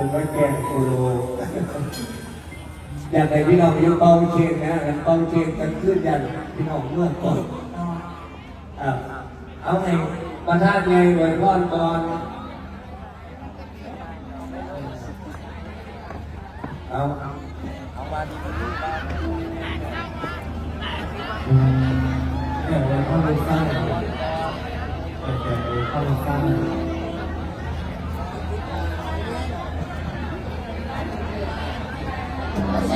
เป็นว่าแกงกูรูอย่างไรพี่น้องยุคเป้าเชนนะเป้าเชนกันขึ้นยันพี่น้องเมื่อก่อนเอาไงประธานไงหน่วยพ่อนก่อนเอาเอาวันเนี่ยเราต้องไปสร้าง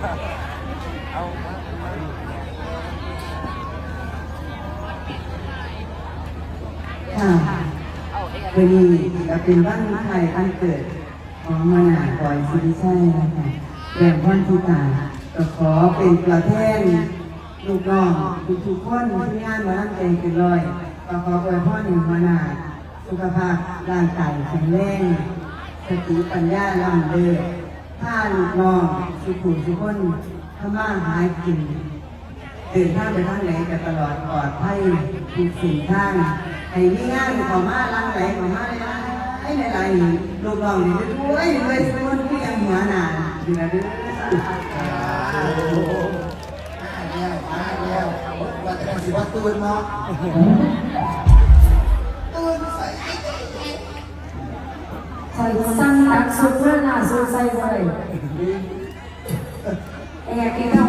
เอาค่ะวันนี้จะเป็นบ้านไทยอันเกิดของมานาบอยสิริชัยนะคะแรงวันทุตาก็ขอเป็นประเทศลูกน้องทุกๆคนที่งานมาตั้งใจเป็นร้อยก็ขออวยพรหนึ่งมานาสุขภาพร่างกายแข็งแรงสติปัญญาล่ำเลิศ ถ้าลูกน้องสุขุมสุขคนทำมาหากินเดินท่างไปท่างไหนจะตลอดปลอดภัยทุกสิ่งท่างให้มีงานขอมาล้างไหลขอมาเลยนะให้หลายๆลูกน้องนี่ด้วยด้วยสมุนที่ยังหัวหนาอยู่นะด้อแล้วมาแล้วว่าแต่สิว่าตูนเนาะ คอยสั่งตักซุปเพื่อหน้าซุปใส่เลยแอบกินข้าว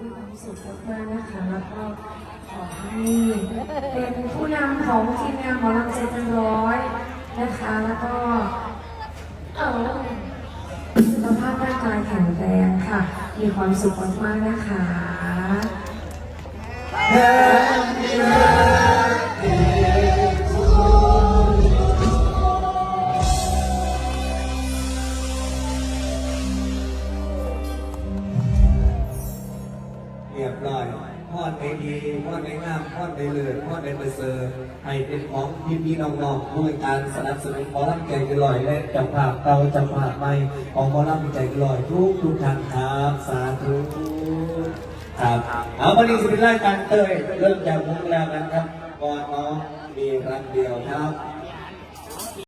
มีความสุขมากๆนะคะ แล้วก็ขอให้เป็นผู้นำของทีมงานหมอลำเจเจันร้อยนะคะ แล้วก็เออสุขภาพร่างกายแข็งแรงค่ะ มีความสุขมากๆนะคะเรียบร้อยพอดในดีพอดในงามพอดในเลือพอดในเบอร์เซอร์ให้เป็นของพี่พี่น้องๆผู้ในการสนับสนุนขอรับใจกระลอยและจังภาพเราจังภาพใหม่ของขอรับใจกระลอยทุกทุกท่านครับสาธุครับเอาวันนี้สิเป็นรายการเตยเริ่มจากมุกแล้วกันครับก่อนน้องมีรั้งเดียวครับ